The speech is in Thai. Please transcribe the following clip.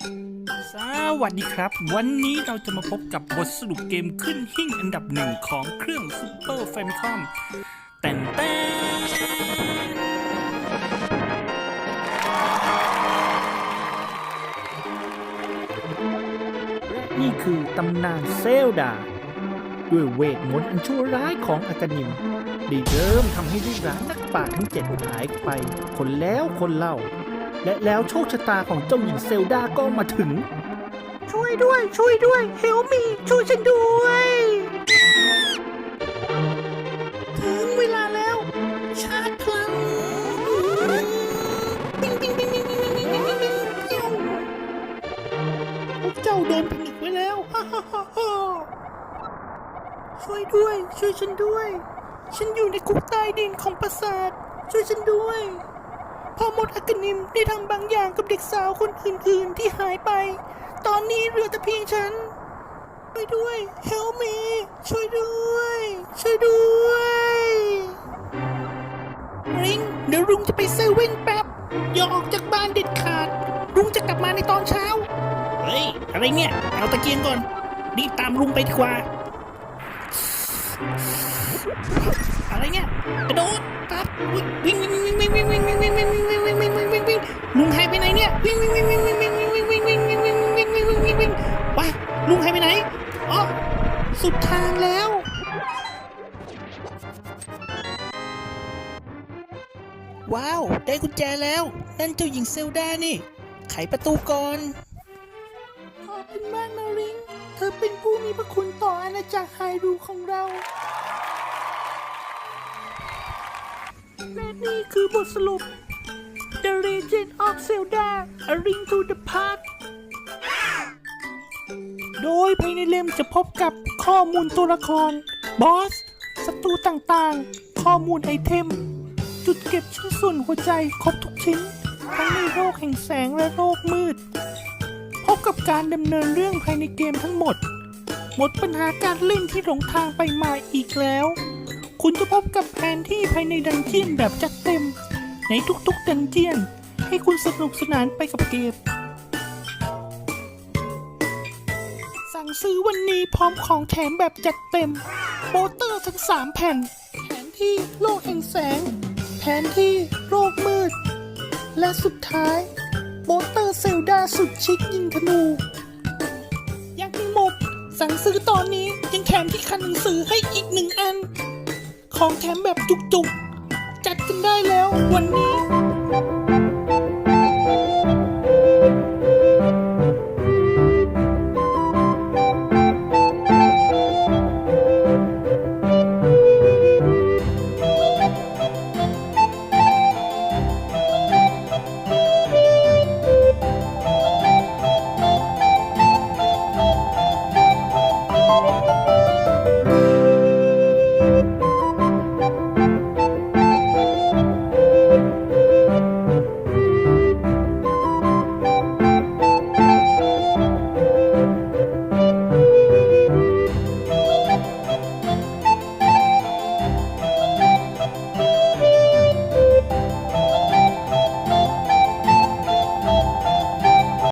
สวัสดีครับ วันนี้เราจะมาพบกับบทสรุปเกมขึ้นหิ่งอันดับหนึ่งของเครื่อง Super Famicom แต่นแต่นี่คือตำนานเซลดา ด้วยเวทมนต์อันชั่วร้ายของอากานิมได้เริ่มทำให้ลูกหลานนักป่าทั้งเจ็ดหายไป คนแล้วคนเล่า และแล้วโชคชะตาของเจ้าหญิงเซลดาก็มาถึง ช่วยด้วย ช่วยด้วยเฮลมีช่วยฉันด้วย ถึงเวลาแล้ว ชาร์จพลังปิ๊งปิ๊งปิ๊งปิ๊งปิ๊งปิ๊งปิ๊งปิ๊งปิ๊งเอ้าพวกเจ้าโดนผนึกไว้แล้วฮ่าฮ่าฮ่าฮ่าช่วยด้วย ช่วยฉันด้วย ฉันอยู่ในคุกใต้ดินของปราสาท ช่วยฉันด้วย พ่อมดอากนิมได้ทำบางอย่างกับเด็กสาวคนอื่นๆที่หายไป ตอนนี้เหลือแต่เพียงฉัน ช่วยด้วย help me ช่วยด้วย ช่วยด้วยริงเดี๋ยวลุงจะไปเซเว่นแป๊บ อย่าออกจากบ้านเด็ดขาดลุงจะกลับมาในตอนเช้า เฮ้ย อะไรเนี่ย เอาตะเกียงก่อน รีบตามลุงไปดีกว่า อะไรเนี่ย กระโดดตับวิ่ง วิ่งวิ่งวิ่งวิ่งวิ่งวิ่งวิ่งวิ่งวิ่งวิ่งวิ่งวิ่งวิ่งวิ่งวิ่งวิ่งวิ่งว้าลุงหายไปไหนอ๋อสุดทางแล้ว ว้าว ได้กุญแจแล้ว นั่นเจ้าหญิงเซลดานี่ ไขประตูก่อนขอบคุณมากนะริง เธอเป็นผู้มีพระคุณต่ออาณาจักรไฮรูของเราและนี่คือบทสรุป The Legend of Zelda A Link to the Past โดยภายในเล่มจะพบกับข้อมูลตัวละคร บอส ศัตรูต่างๆ ข้อมูลไอเทม จุดเก็บชิ้นส่วนหัวใจครบทุกชิ้น ทั้งในโลกแห่งแสงและโลกมืด พบกับการดำเนินเรื่องภายในเกมทั้งหมด หมดปัญหาการเล่นที่หลงทางไปมาอีกแล้ว คุณจะพบกับแผนที่ภายในดันเจียนแบบจัดเต็ม ในทุกๆดันเจียน ให้คุณสนุกสนานไปกับเกม สั่งซื้อวันนี้พร้อมของแถมแบบจัดเต็ม โปสเตอร์ทั้งสามแผ่น แผนที่โลกแห่งแสง แผนที่โลกมืด และสุดท้าย โปสเตอร์เซลดาสุดชิคยิงธนู ยังไม่หมด สั่งซื้อตอนนี้ยังแถมที่คันหนังสือให้อีกหนึ่งอัน ของแถมแบบจุกๆ จัดกันได้แล้ววันนี้